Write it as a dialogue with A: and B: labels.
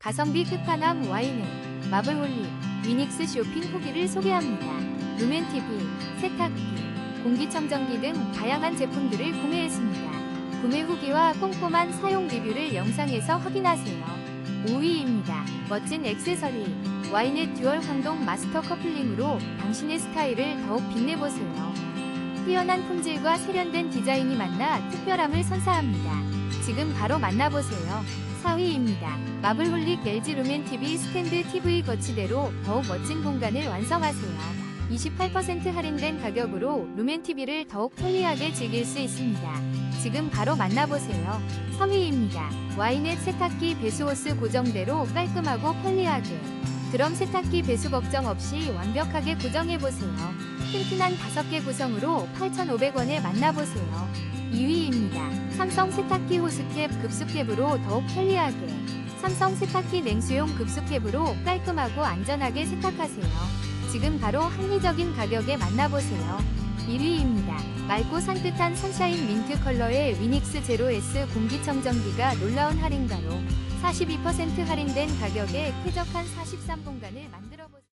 A: 가성비 끝판왕 와인의 마블홀리 위닉스 쇼핑 후기를 소개합니다. 루멘TV, 세탁기, 공기청정기 등 다양한 제품들을 구매했습니다. 구매 후기와 꼼꼼한 사용 리뷰를 영상에서 확인하세요. 5위입니다. 멋진 액세서리 와인의 듀얼 황동 마스터 커플링으로 당신의 스타일을 더욱 빛내보세요. 뛰어난 품질과 세련된 디자인이 만나 특별함을 선사합니다. 지금 바로 만나보세요. 4위입니다. 마블홀릭 LG 루멘 TV 스탠드 TV 거치대로 더욱 멋진 공간을 완성하세요. 28% 할인된 가격으로 루멘 TV를 더욱 편리하게 즐길 수 있습니다. 지금 바로 만나보세요. 3위입니다. 와이넷 세탁기 배수호스 고정대로 깔끔하고 편리하게 드럼 세탁기 배수 걱정 없이 완벽하게 고정해보세요. 튼튼한 5개 구성으로 8,500원에 만나보세요. 2위입니다. 삼성 세탁기 호스캡 급수캡으로 더욱 편리하게 삼성 세탁기 냉수용 급수캡으로 깔끔하고 안전하게 세탁하세요. 지금 바로 합리적인 가격에 만나보세요. 1위입니다. 맑고 산뜻한 선샤인 민트 컬러의 위닉스 제로 S 공기청정기가 놀라운 할인가로 42% 할인된 가격에 쾌적한 43공간을 만들어보세요.